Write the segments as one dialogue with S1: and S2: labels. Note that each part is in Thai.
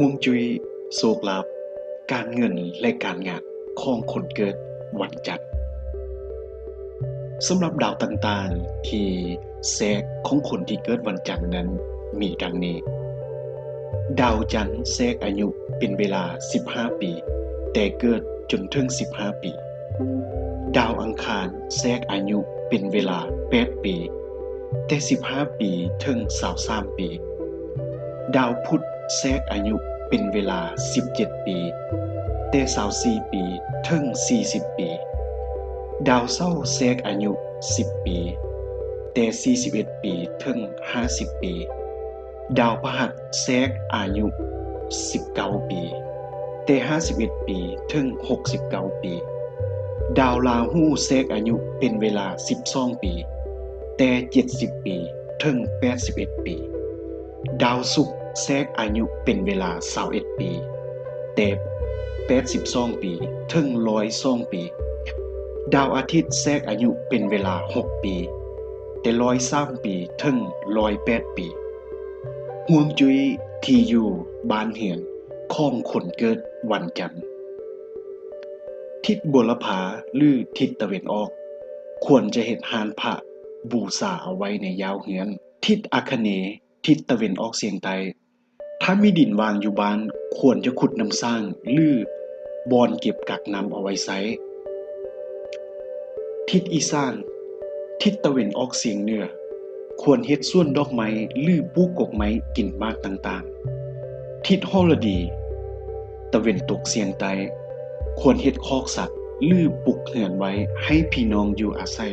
S1: ฮวงจุ้ยโชคลาภการเงินและการงานของคนเกิดวันจันทร์สำหรับดาวต่างๆ ที่แทรกของคนที่เกิดวันจันทร์นั้นมีดังนี้ ดาวจันทร์แทรกอายุเป็นเวลา 15 ปี แต่เกิดจนถึง 15 ปี ดาวอังคารแทรกอายุเป็นเวลา 8 ปี แต่ 15 ปีถึง 23 ปี ดาวพุธ แทรกอายุเป็นเวลา 17 ปีแต่24ปีถึง 40 ปี ดาวเสาร์แทรกอายุ 10 ปีแต่41 ปีถึง 50 ปี ดาวพฤหัสแทรกอายุ 19 ปีแต่51 ปีถึง 69 ปี ดาวราหูแทรกอายุเป็นเวลา 12 ปีแต่70 ปีถึง 81 ปี ดาวศุกร์ แทรกอายุเป็นเวลา21ปีแต่82ปี ถึง102ปี ดาวอาทิตย์แทรกอายุเป็นเวลา 6 ปี แต่103ปี ถึง108ปีห่วงจุ้ยที่อยู่บ้านเหียนข้องคนเกิดวันจันทร์ ทิศบุรพาหรือทิศตะเวนออก ควรจะเห็นหานพระบูชาเอาไว้ในยาวเหือนทิศอาคเน ทิศตะเวนออกเฉียงใต้ ถ้ามีดินวางอยู่บ้าน ควรจะขุดน้ำสร้างหรือบอนเก็บกักน้ำเอาไว้ใช้ทิศอีสาน ทิศตะเวนออกเฉียงเหนือ ควรเฮ็ดส่วนดอกไม้หรือปลูกกกไม้กินมากต่างๆ ทิศฮอลดี ตะเวนตกเฉียงใต้ควรเฮ็ดคอกสัตว์หรือปลูกเหือนไว้ให้พี่น้องอยู่อาศัย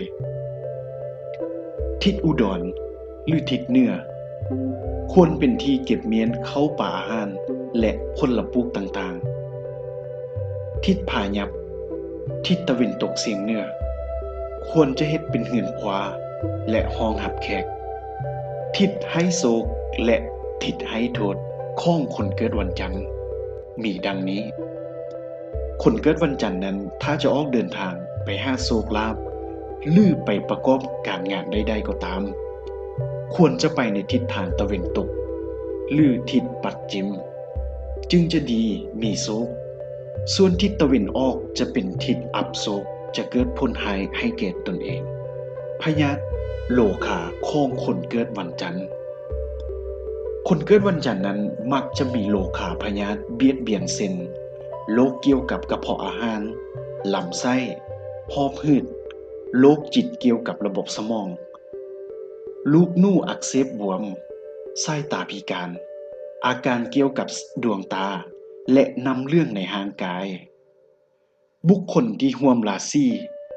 S1: ทิศอุดรหรือทิศเหนือ ควรเป็นที่เก็บเมียนเข้าป่าอาหารและผลปลูกต่างๆ ทิศผายับ ทิศตะเวนตกเฉียงเหนือ ควรจะเฮ็ดเป็นเหือนขวา และห้องหับแขก ทิศให้โศกและทิศให้โทษข้องคนเกิดวันจันทร์มีดังนี้ คนเกิดวันจันทร์นั้นถ้าจะออกเดินทางไปหาโศกลาภหรือไปประกอบการงานใดๆก็ตาม ควรจะไปในทิศทางตะเวนตก หรือทิศปัดจิม จึงจะดีมีโศกส่วนทิศตะเวนออกจะเป็นทิศอับโศกจะเกิดผลหายให้แก่ตนเอง พยาธโลคาของคนเกิดวันจันทร์คนเกิดวันจันทร์นั้นมักจะมีโลคาพยาธเบียดเบียนเส้นโรคเกี่ยวกับกระเพาะอาหารลำไส้หอบหืดโรคจิตเกี่ยวกับระบบสมอง ลูกนู่อักเสบบวมไสายตาพิการ อาการเกี่ยวกับดวงตา และนำเรื่องในห่างกาย บุคคลที่ห่วมราศี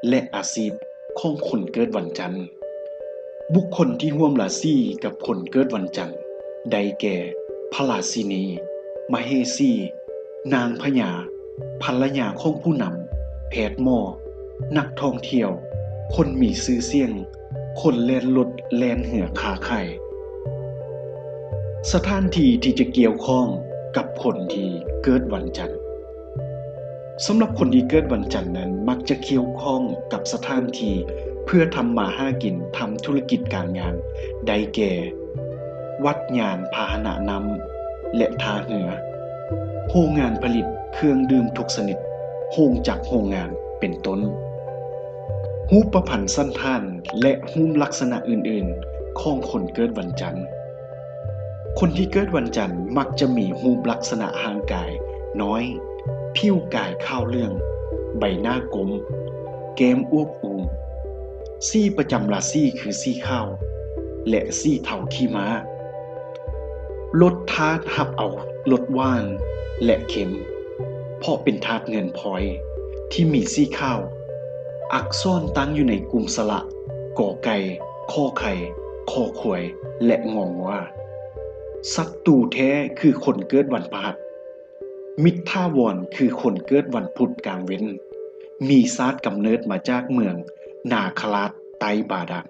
S1: และอาชีพของคนเกิดวันจันทร์ บุคคลที่ห่วมราศีกับคนเกิดวันจันทร์ได้แก่พระราชินีมเหสี นางพญาภรรยาของผู้นำแพทย์หมอ นักท่องเที่ยว คนมีชื่อเสียง คนแล่นรถแลนเหือขาไข่สถานที่ที่จะเกี่ยวข้องกับคนที่เกิดวันจันทร์สำหรับคนที่เกิดวันจันทร์นั้นมักจะเกี่ยวข้องกับสถานที่เพื่อทำมาห้ากินทำธุรกิจการงานได้แก่ วัดยานพาหนะนำและทาเหนือโรงงานผลิตเครื่องดื่มทุกชนิดโรงจักรโรงงานเป็นต้น รูปประพันธ์สั้นท่าน และหุ้มลักษณะอื่นๆ ของคนเกิดวันจันทร์ คนที่เกิดวันจันทร์มักจะมีรูปลักษณะห่างกาย น้อย ผิวกายข้าวเรื่อง ใบหน้ากลม เกมอ้วกอูมซี่ประจำราศีคือซี่ข้าว และซี่เถาขี้ม้า ลดทาสหับเอาลดว่าน และเข็ม เพราะเป็นทาสเงินพลอย ที่มีซี่ข้าว อักษรตั้งอยู่ในกลุ่มสระกอไก่ข้อไข่คอขวย และงองว่าศัตรูแท้คือคนเกิดวันพฤหัสมิตรท่าวนคือคนเกิดวันพุธกลางเว้น มีซาดกำเนิดมาจากเมือง นาคลาตไตบาดัง